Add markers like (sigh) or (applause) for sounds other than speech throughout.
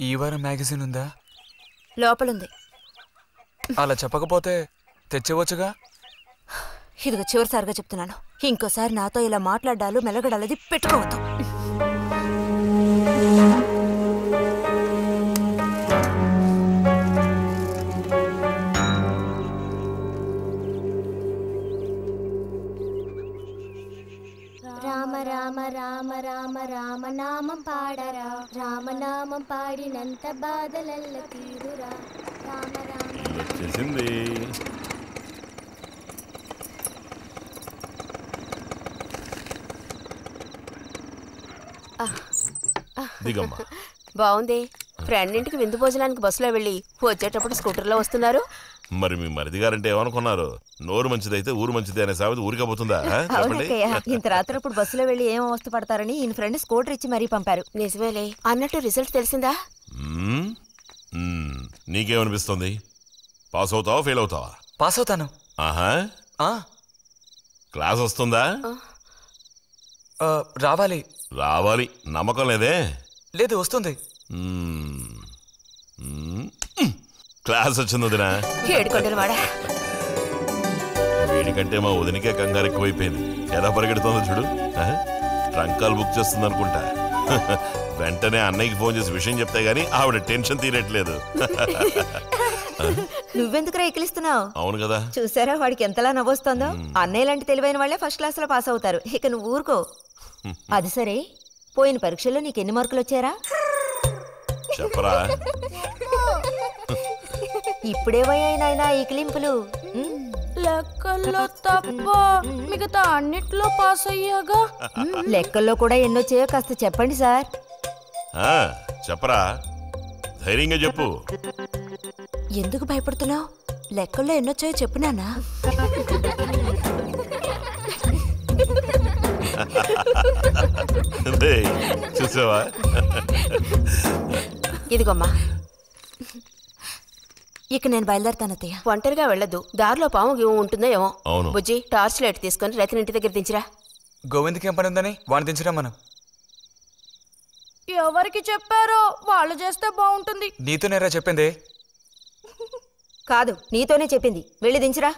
ఈ వారం మ్యాగజైన్ ఉందా? లోపలుంది. అలా చెప్పకపోతే తెచ్చేవచ్చుగా? ఇదిగో చివరిసారిగా చెప్తున్నాను. ఇంకోసారి నాతో ఇలా మాట్లాడాలు మెలగడాలది పెట్టుకోవద్దు. రామ రామ నామం పాడరా? రామనామం పాడినంత బాధలల్ల తీరురా. రామ రామ దిగమ్మా. బాగుంది ఫ్రెండ్ ఇంటికి విందు భోజనానికి బస్సులో వెళ్ళి వచ్చేటప్పుడు స్కూటర్లో వస్తున్నారు. మరి మీ మరిది గారంటే ఏమనుకున్నారు? నోరు మంచిదైతే ఊరు మంచిది అనే సామెత ఊరికపోతుందా? చెప్పండి. అవునక్కయ్య ఇంత రాత్రప్పుడు బస్సులో వెళ్ళి ఏం అవస్థ పడతారని ఈయన ఫ్రెండ్ స్కూటర్ ఇచ్చి మరీ పంపారు. నిజమేలే. అన్నట్టు రిజల్ట్ తెలిసిందా. నీకేమనిపిస్తుంది? పాస్ అవుతావా ఫెయిల్ అవుతావా? పాస్ అవుతాను. ఆహా. ఆ, క్లాస్ వస్తుందా? ఆ, రావాలి. రావాలి. నమ్మకం లేదే? లేదు వస్తుంది. క్లాస్ వచ్చింది వదినా వాడా వేడికంటే మా వదినకే కంగారు ఎక్కువైపోయింది. ఎలా పరిగెడుతుందో చూడు? ట్రంకాలు బుక్ చేస్తుంది అనుకుంటా (laughs) వెంటనే అన్నయ్యకి ఫోన్ చేసి విషయం చెప్తే గానీ ఆవిడ టెన్షన్ తీరట్లేదు. (laughs) నువ్వెందుకు ఎక్కిలిస్తున్నావు? అవును కదా. చూసారా వాడికి ఎంతలా నవ్వొస్తుందో? అన్నయ్య లాంటి తెలివైన వాళ్ళే ఫస్ట్ క్లాస్లో పాస్ అవుతారు. ఇక నువ్వు ఊరుకో. (laughs) అది సరే. పోయిన పరీక్షల్లో నీకు ఎన్ని మార్కులు వచ్చారా చెప్పరా. ఇప్పుడేవయ్యాయి నాయనా ఈ క్లింపులు లెక్కల్లో తప్ప మిగతా అన్నిట్లో పాస్ అయ్యాగా? లెక్కల్లో కూడా ఎన్నొచ్చాయో కాస్త చెప్పండి సార్. ఆ, చెప్పరా? ధైర్యంగా చెప్పు. ఎందుకు భయపడుతున్నావు? లెక్కల్లో ఎన్నొచ్చాయో చెప్పు నాన్నా. రేయ్, (laughs) చూసావా? ఇదిగోమ్మా ఇక నేను బయలుదేరుతాను అత్తయ్య. ఒంటరిగా వెళ్ళొద్దు. దారిలో పాము గీము ఉంటుందో ఏమో అవును. బుజ్జి టార్చ్ లైట్ తీసుకొని రతిని ఇంటి దగ్గర దించిరా. గోవింద్కి ఏం పని ఉందని వాడిని దించరా మనం? ఎవరికి చెప్పారో వాళ్ళు చేస్తే బాగుంటుంది. నీతోనేరా చెప్పింది? కాదు నీతోనే చెప్పింది. వెళ్ళి దించురా.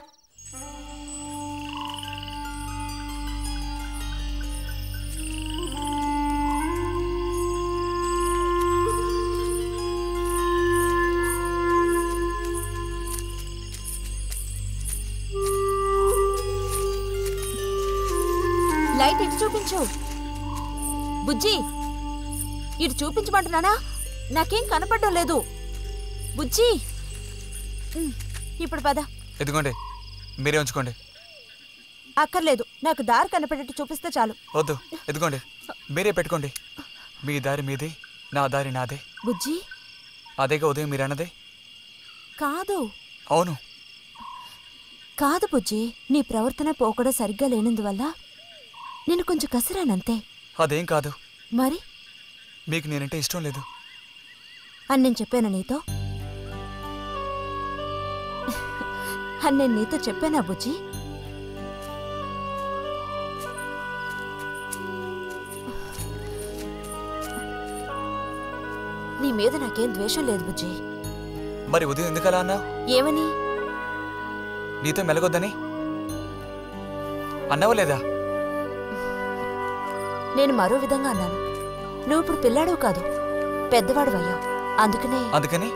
లైట్ ఇటు చూపించు. బుజ్జి ఇటు చూపించమంటున్నానా? నాకేం కనపడడం లేదు. బుజ్జి ఇప్పుడు పద. ఎదుగోండి మీరే ఉంచుకోండి. అక్కర్లేదు నాకు దారి కనపడేట్టు చూపిస్తే చాలు. వద్దు ఎదుగోండి మీరే పెట్టుకోండి. మీ దారి మీది నా దారి నాదే. బుజ్జి. అదేగా ఉదయం మీరు అన్నదే? కాదు. అవును. కాదు బుజ్జి నీ ప్రవర్తన పోకడ సరిగ్గా లేనందువల్ల నేను కొంచెం కసిరానంతే. అదేం కాదు. మరి? మీకు నేనంటే ఇష్టం లేదు. అని నేను చెప్పాను నీతో? అని నేను నీతో చెప్పానా బుజ్జి? నీ మీద నాకేం ద్వేషం లేదు బుజ్జి. మరి ఉదయం ఎందుకు అలా అన్నావు? ఏమని? నీతో మెలగొద్దని? అన్నావా లేదా? నేను మరో విధంగా అన్నాను. నువ్వు ఇప్పుడు పిల్లాడవు కాదు పెద్దవాడు అయ్యావు అందుకనే అందుకని?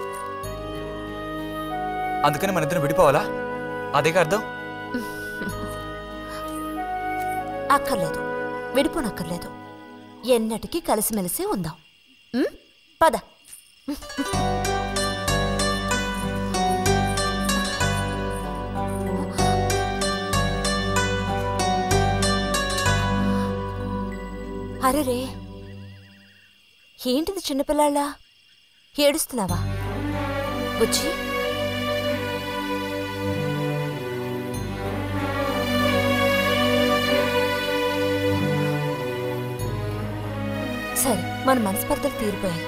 అందుకని మన ఇద్దరం విడిపోవాలా? అదేగా అర్థం? (laughs) అక్కర్లేదు. విడిపోనక్కర్లేదు. ఎన్నటికీ కలిసిమెలిసి ఉందాం? పద. (laughs) అరెరే! ఏంటిది చిన్నపిల్లాళ్ళ? ఏడుస్తున్నావా? వచ్చి సరే మన మనస్పర్ధలు తీరిపోయాయి.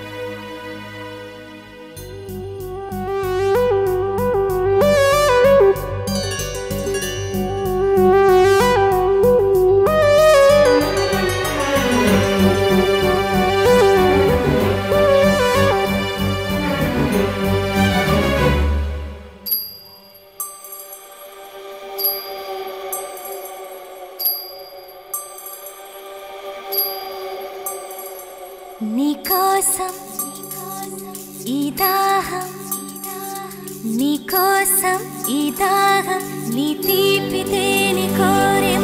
నీకోసం ఈ దాహం నీకోసం ఈ దాహం నీ తీపి దేని కోరి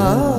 Oh.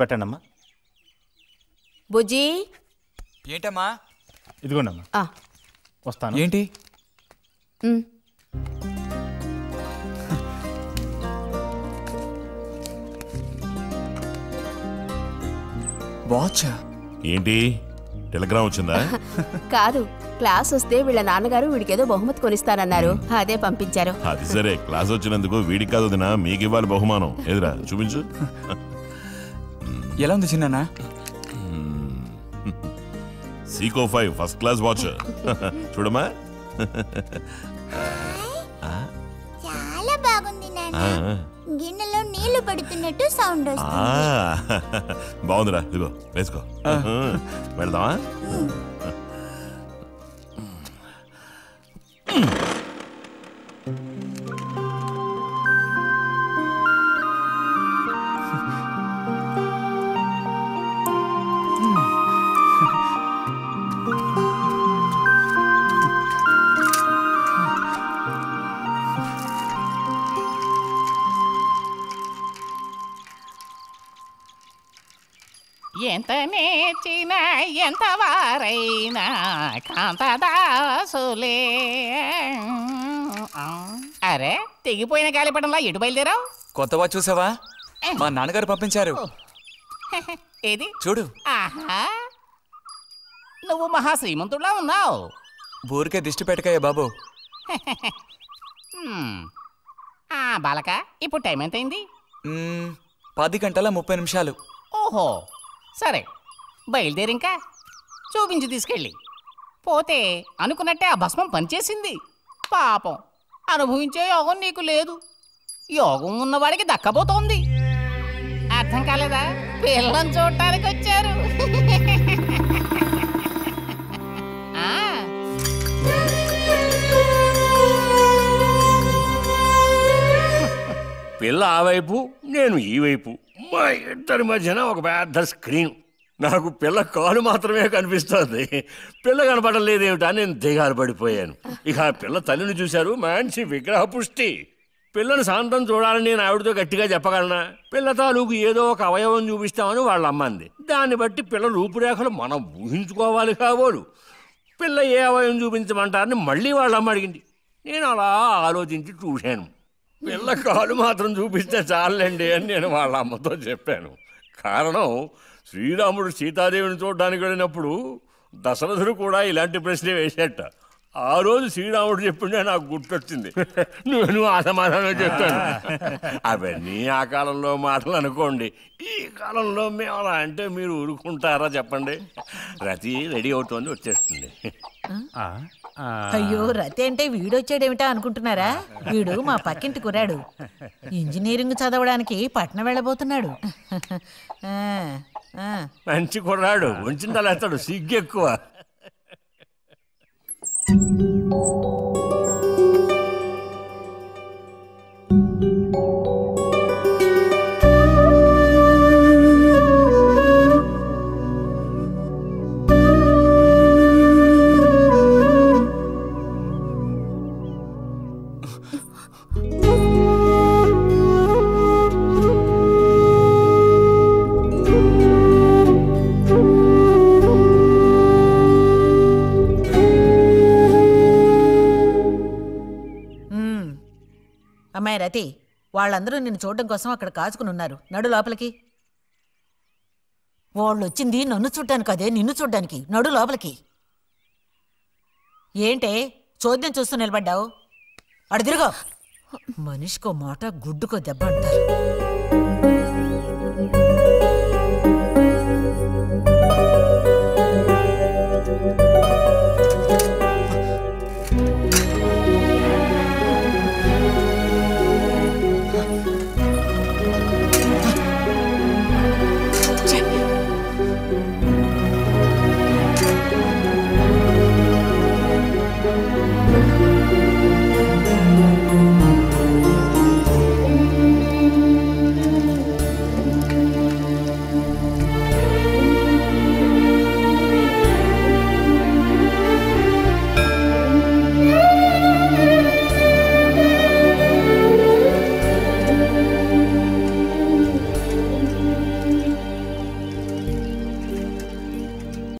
పెట్టండి అమ్మా బుజ్జి? ఏంటమ్మా? ఇదిగోండి అమ్మా ఆ, వస్తాను. ఏంటి? ఉమ్. వాచా? ఏంటి? టెలిగ్రామ్ వచ్చిందా? (laughs) కాదు క్లాస్ వస్తే వీళ్ళ నాన్నగారు వీడికేదో బహుమతి కొనిస్తానన్నారు. అదే పంపించారు. అది సరే క్లాస్ వచ్చినందుకు వీడికి కాదు వదినా మీకు ఇవ్వాలి బహుమానం. ఎదురా చూపించు. (laughs) ఎలా ఉంది చిన్న Seiko five first class watch చూడమ్మా. చాలా బాగుంది నాన్న. ఆ, గిన్నెలో నీళ్ళు పడుతున్నట్టు సౌండ్ ఆ, వస్తుంది బాగుందిరా ఇదిగో వేసుకో. వెళ్దామా? నేర్చిన ఎంత వారైనా కాంతదాసులే అరే తెగిపోయిన గాలిపటంలా ఎటు బయలుదేరావు? కొత్తవా చూసావా? మా నాన్నగారు పంపించారు. (laughs) ఏది? చూడు. ఆహా. నువ్వు మహా శ్రీమంతుడిలా ఉన్నావు. ఊరికే దిష్టి పెట్టకయ్యా బాబు. (laughs) బాలక ఇప్పుడు టైం ఎంత అయింది మ్మ్, పది గంటల ముప్పై నిమిషాలు. ఓహో. సరే బయలుదేరింకా? చూపించి తీసుకెళ్ళి. పోతే అనుకున్నట్టే ఆ భస్మం పనిచేసింది. పాపం. అనుభవించే యోగం నీకు లేదు. యోగం ఉన్నవాడికి దక్కబోతోంది. అర్థం కాలేదా? పిల్లని చూడటానికి వచ్చారు. పిల్ల ఆ వైపు నేను ఈ వైపు. మా ఇద్దరి మధ్యన ఒక పెద్ద స్క్రీన్. నాకు పిల్ల కాలు మాత్రమే కనిపిస్తోంది. పిల్ల కనపడడం లేదేమిటా నేను దిగాలు పడిపోయాను. ఇక ఆ పిల్ల తల్లిని చూశారు. మంచి విగ్రహ పుష్టి. పిల్లను శాంతం చూడాలని నేను ఆవిడతో గట్టిగా చెప్పగలనా? పిల్ల తాలూకు ఏదో ఒక అవయవం చూపిస్తామని వాళ్ళ అమ్మంది దాన్ని బట్టి పిల్ల రూపురేఖలు మనం ఊహించుకోవాలి కాబోలు. పిల్ల ఏ అవయవం చూపించమంటారని మళ్ళీ వాళ్ళ అమ్మ అడిగింది. నేను అలా ఆలోచించి చూశాను. పిల్ల కాలు మాత్రం చూపిస్తే చాలండి అని నేను వాళ్ళ అమ్మతో చెప్పాను. కారణం శ్రీరాముడు సీతాదేవిని చూడడానికి వెళ్ళినప్పుడు దశరథుడు కూడా ఇలాంటి ప్రశ్నే వేసేట ఆ రోజు శ్రీరాముడు చెప్పిండే నాకు గుర్తొచ్చింది. నేను ఆ సమాధానం చెప్పాను అవన్నీ ఆ కాలంలో మాటలు అనుకోండి. ఈ కాలంలో మేము అలా అంటే మీరు ఊరుకుంటారా చెప్పండి. రతి రెడీ అవుతోంది వచ్చేస్తుంది. అయ్యో రతి అంటే వీడొచ్చాడేమిటా అనుకుంటున్నారా? వీడు మా పక్కింటి కురాడు ఇంజనీరింగ్ చదవడానికి పట్నం వెళ్ళబోతున్నాడు. మంచి కుర్రాడు. ఉంచిందా లేస్తాడు సిగ్గు ఎక్కువ. వాళ్ళందరూ నిన్ను చూడడం కోసం అక్కడ కాచుకుని ఉన్నారు. నడు లోపలికి. వాళ్ళు వచ్చింది నన్ను చూడ్డానికి అదే నిన్ను చూడ్డానికి. నడు లోపలికి. ఏంటే? చోద్యం చూస్తూ నిలబడ్డావు? అడు తిరుగో. మనిషికో మాట గుడ్డుకో దెబ్బ అంటారు.